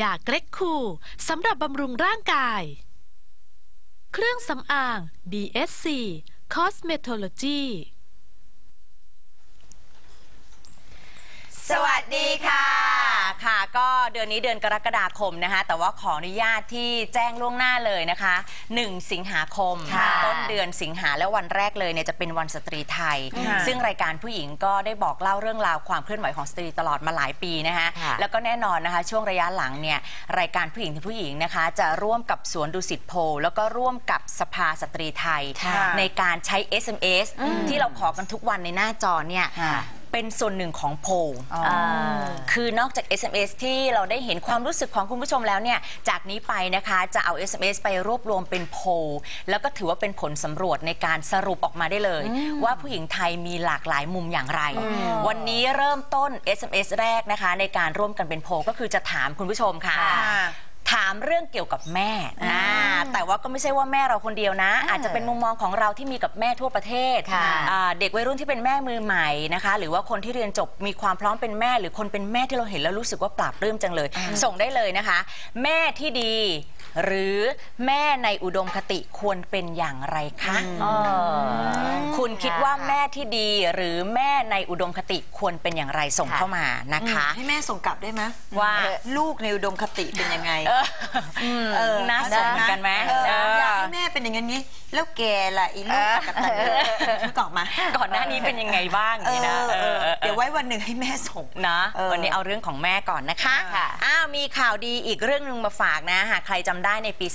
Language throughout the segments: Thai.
ยาเกร็กคูสำหรับบำรุงร่างกาย เครื่องสำอาง BSC Cosmetology สวัสดีค่ะ เดือนนี้เดือนกรกฎาคมนะคะ แต่ว่าขออนุญาตที่แจ้งล่วงหน้าเลยนะคะ 1 สิงหาคม ค่ะต้นเดือนสิงหาและวันแรกเลยเนี่ยจะเป็นวันสตรีไทย ค่ะซึ่งรายการผู้หญิงก็ได้บอกเล่าเรื่องราวความเคลื่อนไหวของสตรีตลอดมาหลายปีนะคะค่ะ แล้วก็แน่นอนนะคะ ช่วงระยะหลังเนี่ยรายการผู้หญิงที่ผู้หญิงนะคะ จะร่วมกับสวนดุสิตโพลแล้วก็ร่วมกับสภาสตรีไทย ค่ะในการใช้ SMS ที่เราขอกันทุกวันในหน้าจอเนี่ย ค่ะ เป็นส่วนหนึ่งของโพลอ่าคือนอกจาก SMS ที่เราได้เห็นความรู้สึกของคุณผู้ชมแล้วเนี่ยจากนี้ไปนะคะจะเอา SMS ไปรวบรวมเป็นโพลแล้วก็ถือว่าเป็นผลสำรวจในการสรุปออกมาได้เลย ว่าผู้หญิงไทยมีหลากหลายมุมอย่างไร วันนี้เริ่มต้น SMS แรกนะคะ ในการร่วมกันเป็นโพลก็คือจะถามคุณผู้ชมค่ะ ถามเรื่องเกี่ยวกับแม่อ่าแต่ว่าก็ไม่ใช่ว่าแม่เราคนเดียวนะ อาจจะเป็นมุมมองของเราที่มีกับแม่ทั่วประเทศค่ะอ่าเด็กวัยรุ่นที่เป็นแม่มือใหม่นะคะ หรือว่าคนที่เรียนจบมีความพร้อมเป็นแม่ หรือคนเป็นแม่ที่เราเห็นแล้วรู้สึกว่าปราบปลื้มจังเลย ส่งได้เลยนะคะ แม่ที่ดี หรือแม่ในอุดมคติควรเป็นอย่างไรคะคุณคิดว่าแม่ที่ดีหรือแม่ในอุดมคติควรเป็นอย่างไรส่งเข้ามานะคะ ให้แม่ส่งกลับได้ไหมว่าลูกในอุดมคติเป็นยังไงเออเออน่าสนเหมือนกันไหมเออเอออยากให้แม่เป็นอย่างนี้แล้วแกล่ะอีลูกกตันยูนึกออกมา ก่อนหน้านี้เป็นยังไงบ้างเอนี่อนะเออเออเออเดี๋ยวไว้วันหนึ่งให้แม่ส่งนะเออวันนี้เอาเรื่องของแม่ก่อนนะคะค่ะอ้าวมีข่าวดีอีกเรื่องหนึ่งมาฝากนะหากใครจำได้ในปี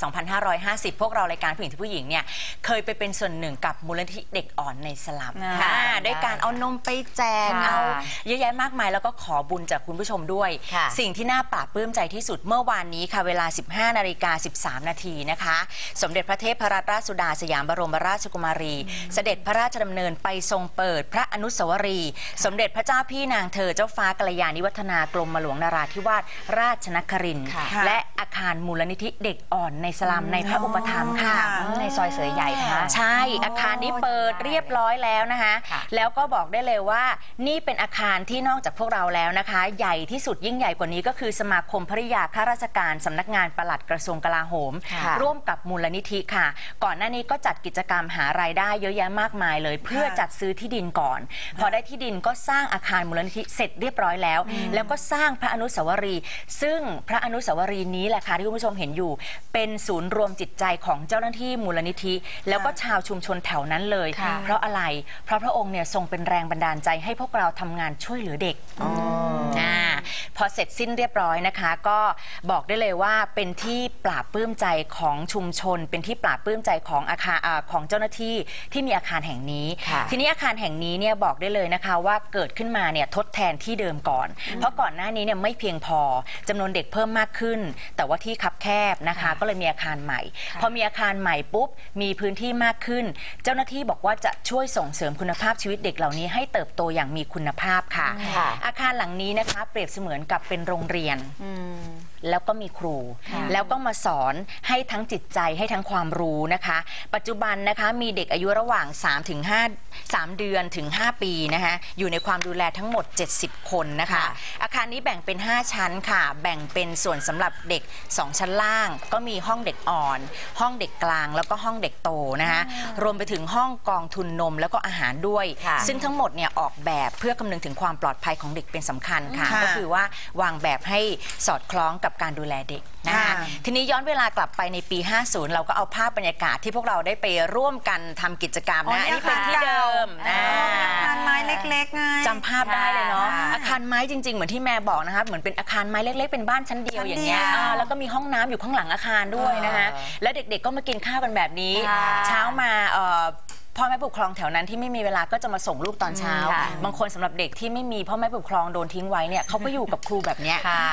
2550 พวกเรารายการผู้หญิงที่ผู้หญิงเนี่ยเคยไปเป็นส่วนหนึ่งกับมูลนิธิเด็กอ่อนในสลัมค่ะอ่าด้วยการเอานมไปแจกค่ะเอาเยอะแยะมากมายแล้วก็ขอบุญจากคุณผู้ชมด้วยค่ะสิ่งที่น่าปลาบปลื้มใจที่สุดเมื่อวานนี้ค่ะเวลา 15นาฬิกา13 นาทีนะคะ สมเด็จพระเทพรัตนราชสุดาสยามบรมราชกุมารี เสด็จพระราชดำเนินไปทรงเปิดพระอนุสาวรีย์สมเด็จพระเจ้าพี่นางเธอเจ้าฟ้ากัลยาณิวัฒนากรมหลวงนาราธิวาสราชนครินทร์ค่ะและอาคารมูลนิธิเด็กอ่อนในสลัมในพระอุปถัมภ์ค่ะ อ๋อในซอยเสือใหญ่นะคะใช่อาคารนี้เปิดเรียบร้อยแล้วนะคะ ค่ะ แล้วก็บอกได้เลยว่า นี่เป็นอาคารที่นอกจากพวกเราแล้วนะคะ ใหญ่ที่สุดยิ่งใหญ่กว่านี้ก็คือสมาคมภริยาข้าราชการสำนักงานปลัดกระทรวงกลาโหม ค่ะ ร่วมกับมูลนิธิค่ะ ก่อนหน้านี้ก็จัดกิจกรรมหารายได้เยอะแยะมากมายเลย เพื่อจัดซื้อที่ดินก่อน พอได้ที่ดินก็สร้างอาคารมูลนิธิเสร็จเรียบร้อยแล้ว แล้วก็สร้างพระอนุสาวรีย์ซึ่งพระอนุสาวรีย์นี้แหละค่ะที่คุณผู้ชมเห็นอยู่ เป็นศูนย์รวมจิตใจของเจ้าหน้าที่มูลนิธิ แล้วก็ชาวชุมชนแถวนั้นเลยค่ะเพราะอะไร เพราะพระองค์เนี่ยทรงเป็นแรงบันดาลใจให้พวกเราทำงานช่วยเหลือเด็กอ่าพอเสร็จสิ้นเรียบร้อยนะคะ ก็บอกได้เลยว่าเป็นที่ปราบปลื้มใจของชุมชน เป็นที่ปราบปลื้มใจของอาคารอ่าของเจ้าหน้าที่ที่มีอาคารแห่งนี้ ค่ะทีนี้อาคารแห่งนี้เนี่ยบอกได้เลยนะคะว่าเกิดขึ้นมาเนี่ยทดแทนที่เดิมก่อน เพราะก่อนหน้านี้เนี่ยไม่เพียงพอจำนวนเด็กเพิ่มมากขึ้น แต่ว่าที่คับแคบนะคะ ก็เลยมีอาคารใหม่ พอมีอาคารใหม่ปุ๊บมีพื้นที่มากขึ้น เจ้าหน้าที่บอกว่าจะช่วยส่งเสริมคุณภาพชีวิตเด็กเหล่านี้ให้เติบโตอย่างมีคุณภาพค่ะ ค่ะ อาคารหลังนี้นะคะ เปรียบเสมือนกับเป็นโรงเรียน แล้วก็มีครู แล้วก็มาสอนให้ทั้งจิตใจให้ทั้งความรู้นะคะ ปัจจุบันนะคะมีเด็กอายุระหว่าง3ถึง5 3 เดือนถึง 5 ปีนะคะอยู่ในความดูแลทั้งหมด 70 คนนะคะค่ะอาคารนี้แบ่งเป็น 5 ชั้นค่ะ แบ่งเป็นส่วนสำหรับเด็ก 2 ชั้นล่าง ก็มีห้องเด็กอ่อน ห้องเด็กกลางแล้วก็ห้องเด็กโตนะคะรวมไปถึงห้องกองทุนนมแล้วก็อาหารด้วยค่ะซึ่งทั้งหมดเนี่ยออกแบบเพื่อคำนึงถึงความปลอดภัยของเด็กเป็นสำคัญค่ะค่ะ ก็คือว่าวางแบบให้สอดคล้องกับการดูแลเด็กนะคะค่ะทีนี้ย้อนเวลากลับไปในปี 50 เราก็เอาภาพบรรยากาศที่พวกเราได้ไปร่วมกันทำกิจกรรมนะอันนี้เป็นที่เดิมอ๋นะออาคารไม้เล็กๆไงจำภาพได้เลยเนาะค่ะอาคารไม้จริง ๆ เหมือนที่แม่บอกนะคะเหมือนเป็นอาคารไม้เล็ก ๆ เป็นบ้านชั้นเดียวชั้นอย่างเงี้ยเดียวอ่าแล้วก็มีห้องน้ำอยู่ข้างหลังอาคารด้วยนะคะเออแล้วเด็กๆก็มากินข้าวกันแบบนี้ค่ะเช้ามาเอ่อ พ่อแม่ผู้ปกครองแถวนั้นที่ไม่มีเวลาก็จะมาส่งลูกตอนเช้า ค่ะ บางคนสำหรับเด็กที่ไม่มีพ่อแม่ผู้ปกครองโดนทิ้งไว้เนี่ยเขาก็อยู่กับครูแบบเนี้ย ค่ะ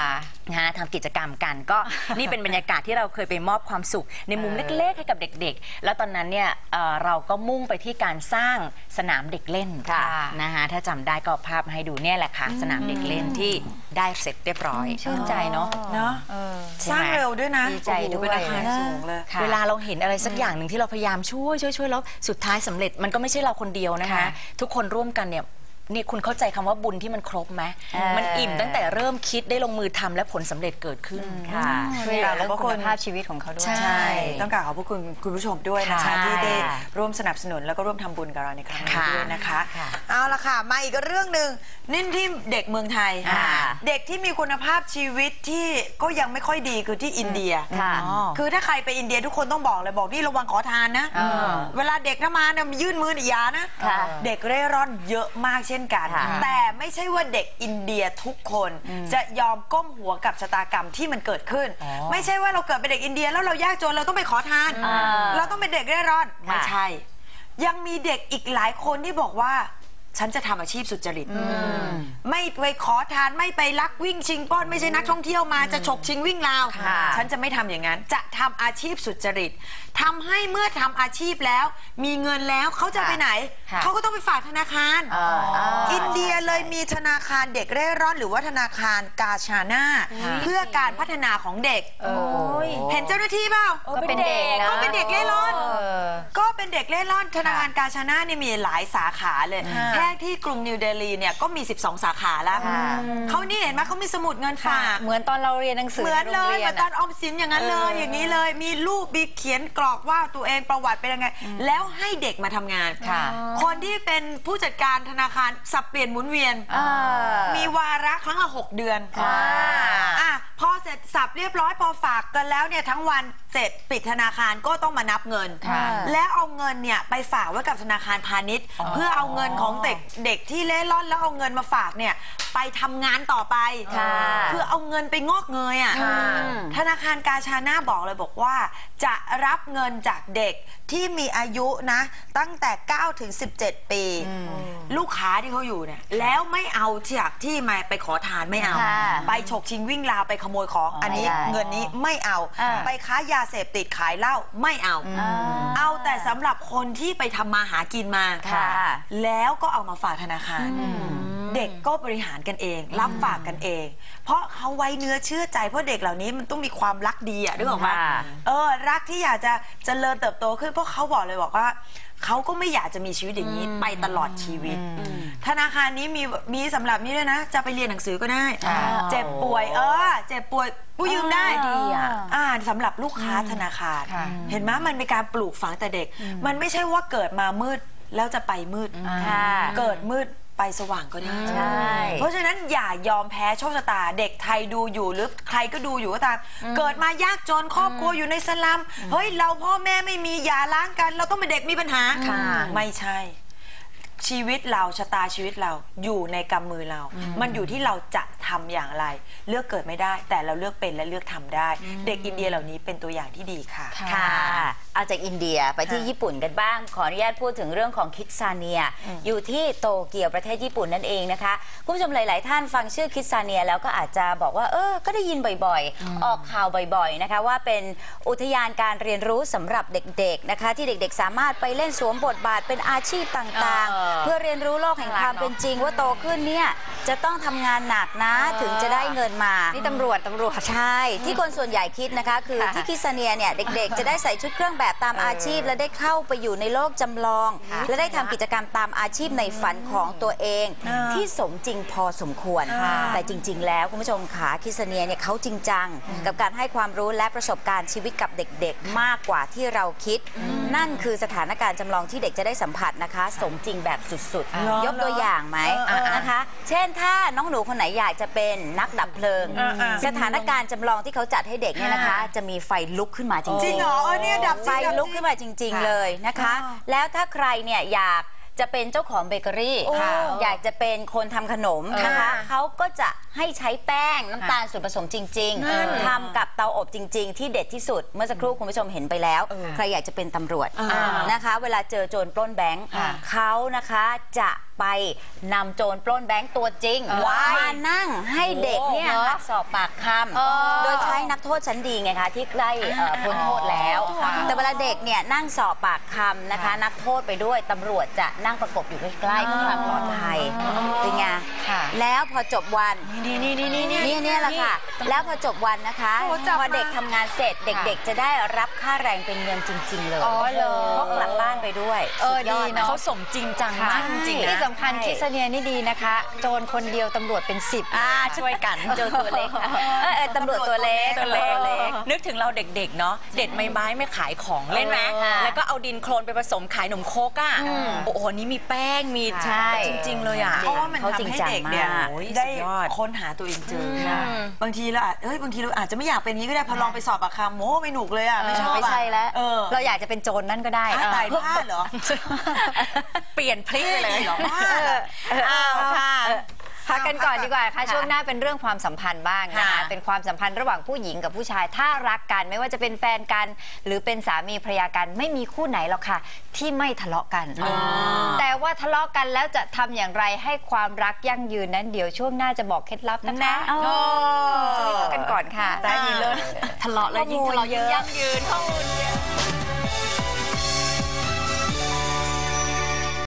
นะฮะทำกิจกรรมกันก็ นี่เป็นบรรยากาศที่เราเคยไปมอบความสุข ในมุมเล็ก ๆ ให้กับเด็ก ๆ แล้วตอนนั้นเนี่ยเอ่อเราก็มุ่งไปที่การสร้างสนามเด็กเล่นค่ะนะฮะถ้าจำได้ก็เอาภาพมาให้ดูเนี่ยแหละค่ะ สนามเด็กเล่นที่ได้เสร็จเรียบร้อยชื่นใจเนาะ เนาะใช่ สร้างไหมเร็วด้วยนะดีใจโอ้โหด้วยเป็นอาคารสูงเลย ค่ะ เวลาเราเห็นอะไรสักอย่างหนึ่งที่เราพยายามช่วยช่วยช่วยแล้วสุดท้ายสำเร็จมันก็ไม่ใช่เราคนเดียวนะคะ ค่ะ ทุกคนร่วมกันเนี่ย นี่คุณเข้าใจคำว่าบุญที่มันครบไหมเออ มันอิ่มตั้งแต่เริ่มคิดได้ลงมือทำและผลสำเร็จเกิดขึ้น ค่ะช่วยเหลือเรื่องขอบคุคุณณภาพชีวิตของเขาด้วย ใช่ ต้องกราบขอบพระคุณคุณผู้ชมด้วยนะใช่คะที่ได้ร่วมสนับสนุนแล้วก็ร่วมทำบุญกับเราในครั้งนี้ค่ะด้วยนะคะ ค่ะเอาละค่ะ มาอีกเรื่องหนึ่งนี่ที่เด็กเมืองไทย ค่ะเด็กที่มีคุณภาพชีวิตที่ก็ยังไม่ค่อยดีคือที่อินเดียค่ะคือถ้าใครไปอินเดียทุกคนต้องบอกเลยบอกนี่ระวังขอทานนะเออเวลาเด็กถ้ามาเนี่ยยื่นมือเนี่ยอย่านะค่ะ เด็กเร่ร่อนเยอะมากเช่นกันค่ะแต่ไม่ใช่ว่าเด็กอินเดียทุกคนจะยอมก้มหัวกับชะตากรรมที่มันเกิดขึ้น ไม่ใช่ว่าเราเกิดเป็นเด็กอินเดียแล้วเรายากจนเราต้องไปขอทานอ่าเราต้องเป็นเด็กเร่ร่อนค่ะไม่ใช่ ยังมีเด็กอีกหลายคนที่บอกว่า ฉันจะทำอาชีพสุจริตไม่ไปขอทานไม่ไปลักวิ่งชิงปล้นไม่ใช่นักท่องเที่ยวมาจะฉกชิงวิ่งราว ค่ะฉันจะไม่ทำอย่างนั้น จะทำอาชีพสุจริตทำให้เมื่อทำอาชีพแล้ว มีเงินแล้วเขาจะไปไหน ค่ะ เขาก็ต้องไปฝากธนาคารอ๋ออ๋ออิอินเดียเลยมีธนาคารเด็กเร่ร่อน หรือว่าธนาคารกาชาน่าเพื่อการพัฒนาของเด็ก โอ้ย เห็นเจ้าหน้าที่เปล่า ก็เป็นเด็กนะ ก็เป็นเด็กเล่ร่อน เออก็เป็นเด็กเล่ร่อนธนาคารกาชาน่าเนี่ยมีหลายสาขาเลยแค่ที่กรุงนิวเดลีเนี่ยก็มี 12 สาขาแล้วค่ะเขานี่เห็นไหมเขามีสมุดเงินฝากเหมือนตอนเราเรียนหนังสือเหมือนในเลโรงยรีเหมือนตอนออมสินอย่างนั้นเลยอย่างนี้เลยมีรูปมีเขียนกรอกว่าตัวเองประวัติเป็นยังไง แล้วให้เด็กมาทำงานค่ะ คนที่เป็นผู้จัดการธนาคารสับเปลี่ยนหมุนเวียนเออมีวาระครั้งละหกเดือนค่ะอะ พอเสร็จสับเรียบร้อยพอฝากกันแล้วเนี่ยทั้งวันเสร็จปิดธนาคารก็ต้องมานับเงิน ค่ะแล้วเอาเงินเนี่ยไปฝากไว้กับธนาคารพาณิชย์เพื่อเอาเงินของเด็กเด็กที่เล่ร่อนแล้วเอาเงินมาฝากเนี่ยไปทำงานต่อไปค่ะ คือเอาเงินไปงอกเงยอะ ค่ะ ธนาคารกาชาน่าบอกเลยบอกว่า จะรับเงินจากเด็กที่มีอายุนะ ตั้งแต่ 9 ถึง 17 ปี ลูกค้าที่เขาอยู่เนี่ยแล้วไม่เอาจากที่มาไปขอทานไม่เอาค่ะไปฉกชิงวิ่งราวไปขโมยของ อันนี้ไม่ได้เงินนี้ไม่เอาอ่าไปค้ายาเสพติดขายเหล้าไม่เอา เอาแต่สำหรับคนที่ไปทำมาหากินมาค่ะแล้วก็เอามาฝากธนาคาร เด็กก็บริหารกันเอง รับฝากกันเอง เพราะเขาไว้เนื้อเชื่อใจเพราะเด็กเหล่านี้มันต้องมีความรักดีอะนึกออกไหมค่ะเออ รักที่อยากจะเจริญเติบโตขึ้นเพราะเขาบอกเลยบอกว่าเขาก็ไม่อยากจะมีชีวิตอย่างนี้ไปตลอดชีวิต ธนาคารนี้มีมีสำหรับนี้ด้วยนะ จะไปเรียนหนังสือก็ได้เจ็บป่วย เออ เจ็บป่วยกู้ยืมได้ ดีอะอ่านสำหรับลูกค้าธนาคาร ค่ะเห็นไหมมันเป็นการปลูกฝังแต่เด็ก มันไม่ใช่ว่าเกิดมามืดแล้วจะไปมืด ค่ะ เกิดมืด ไปสว่างก็ได้ ใช่ เพราะฉะนั้นอย่ายอมแพ้โชคชะตา เด็กไทยดูอยู่หรือใครก็ดูอยู่ก็ตาม เกิดมายากจนครอบครัวอยู่ในสลัม เฮ้ยเราพ่อแม่ไม่มีอย่าล้างกัน เราต้องเป็นเด็กมีปัญหาค่ะไม่ใช่ ชีวิตเราชะตาชีวิตเราอยู่ในกำมือเรา มันอยู่ที่เราจะ ทำอย่างไร เลือกเกิดไม่ได้ แต่เราเลือกเป็นและเลือกทำได้ เด็กอินเดียเหล่านี้เป็นตัวอย่างที่ดีค่ะ ค่ะ เอาจากอินเดียไปที่ญี่ปุ่นกันบ้าง ขออนุญาตพูดถึงเรื่องของคิดซาเนีย อยู่ที่โตเกียวประเทศญี่ปุ่นนั่นเองนะคะ คุณผู้ชมหลาย ๆ ท่านฟังชื่อคิดซาเนียแล้วก็อาจจะบอกว่า เออ ก็ได้ยินบ่อย ๆ ออกข่าวบ่อย ๆ นะคะ ว่าเป็นอุทยานการเรียนรู้สำหรับเด็ก ๆ นะคะ ที่เด็ก ๆ สามารถไปเล่นสวมบทบาทเป็นอาชีพต่าง เออๆ เพื่อเรียนรู้โลกแห่งความเป็นจริงว่าโตขึ้นเนี่ยจะต้องทำงานหนักนะถึงจะได้เงินมานี่ตำรวจตำรวจ ใช่ ที่คนส่วนใหญ่คิดนะคะ คือค่ะที่คิสเนียเนี่ยเด็กๆ จะได้ใส่ชุดเครื่องแบบตามอาชีพ และได้เข้าไปอยู่ในโลกจำลอง และได้ทำกิจกรรมตามอาชีพในฝันของตัวเอง ที่สมจริงพอสมควร แต่จริง ๆ แล้วคุณผู้ชมขาคิสเนียเนี่ยเขาจริงจัง กับการให้ความรู้และประสบการณ์ชีวิตกับเด็กๆ มากกว่าที่เราคิด นั่นคือสถานการณ์จำลองที่เด็กจะได้สัมผัสนะคะ สมจริงแบบสุดเหรอๆยกตัวอย่างไหมเออเออนะคะ เช่นถ้าน้องหนูคนไหนอยากจะเป็นนักดับเพลิงเออเออสถานการณ์จำลองที่เขาจัดให้เด็กเนี่ยนะคะ จะมีไฟลุกขึ้นมาจริงๆจริงเหรอเออเนี่ยดับไฟจริงดับลุกขึ้นมาจริง ๆ เลยนะคะอ๋อแล้วถ้าใครเนี่ยอยาก จะเป็นเจ้าของเบเกอรี่โอ้อยากจะเป็นคนทำขนมนะคะเขาก็จะให้ใช้แป้งน้ำตาลส่วนผสมจริงๆทำกับเตาอบจริง ๆ ที่เด็ดที่สุด เมื่อสักครู่คุณผู้ชมเห็นไปแล้ว ใครอยากจะเป็นตำรวจนะคะ เวลาเจอโจรปล้นแบงค์เขานะคะจะไปนำโจรปล้นแบงค์ตัวจริงมานั่งให้เด็กเนี่ยค่ะสอบปากคำโดยใช้นักโทษชั้นดีไงคะที่ใกล้เอ่อพ้นโทษแล้ว แต่เวลาเด็กเนี่ยนั่งสอบปากคำนะคะ นักโทษไปด้วยตำรวจจะนั่งประกบอยู่ใกล้ๆเพื่อความปลอดภัยเป็นไง ค่ะแล้วพอจบวันนี่นี่นี่นี่นี่นี่เนี่ยแหละค่ะ แล้วพอจบวันนะคะโอ้จับพอเด็กมาทำงานเสร็จเด็ก ๆ จะได้รับค่าแรงเป็นเงินจริง ๆ เลยอ๋อเหรอพกกลับบ้านไปด้วยเออสุยอดีเนอะเขาสมจริงจังมากจริงๆที่นะสำคัญคิสเนียนี่ดีนะคะ โจรคนเดียวตำรวจเป็นสิบอ่าช่วยกันเจอตัวเล็กเออเออตำรวจตัวเล็กตัวเล็กตำรวจตัวเล็กนึกถึงเราเด็กๆเนาะเด็ดไม้ไม้ไม่ขายของเล่นไหมค่ะแล้วก็เอาดินโคลนไปผสมขายหนมโคกอะโอ้โหนี่มีแป้งมีใช่จริงๆเลยอะเพราะว่ามันเขาจริทำงให้จังเด็กเนี่ยมากโอ้ยได้สุดยอด ค้นหาตัวเองเจออบางทีเราอาจเอ้ยบางทีเราอาจจะไม่อยากเป็นอย่างนี้ก็ได้พอลองไปสอบปากคำโม้ไม่หนุกเลยอะไม่ชอบไม่อะใช่แล้ว เออเราอยากจะเป็นโจรนั่นก็ได้อ้าวตายพลาดเหรอ เปลี่ยนพลิกไปเลย เหรอพลาดเหรอ อ้าวค่ะ พักกันก่อนดีกว่าค่ะค่ะช่วงหน้าเป็นเรื่องความสัมพันธ์บ้างนะคะค่ะเป็นความสัมพันธ์ระหว่างผู้หญิงกับผู้ชายถ้ารักกัน ไม่ว่าจะเป็นแฟนกัน หรือเป็นสามีภรรยากันไม่มีคู่ไหนหรอกค่ะ ที่ไม่ทะเลาะกัน แต่ว่าทะเลาะกันแล้วจะทำอย่างไรให้ความรักยั่งยืนนั้นเดี๋ยวช่วงหน้าจะบอกเคล็ดลับนะคะโอ้ช่วงนี้พักกันก่อนค่ะได้ดีเลยทะเลาะแล้วยิ่งทะเลาะยิ่งยั่งยืนข้อมูลเยอะ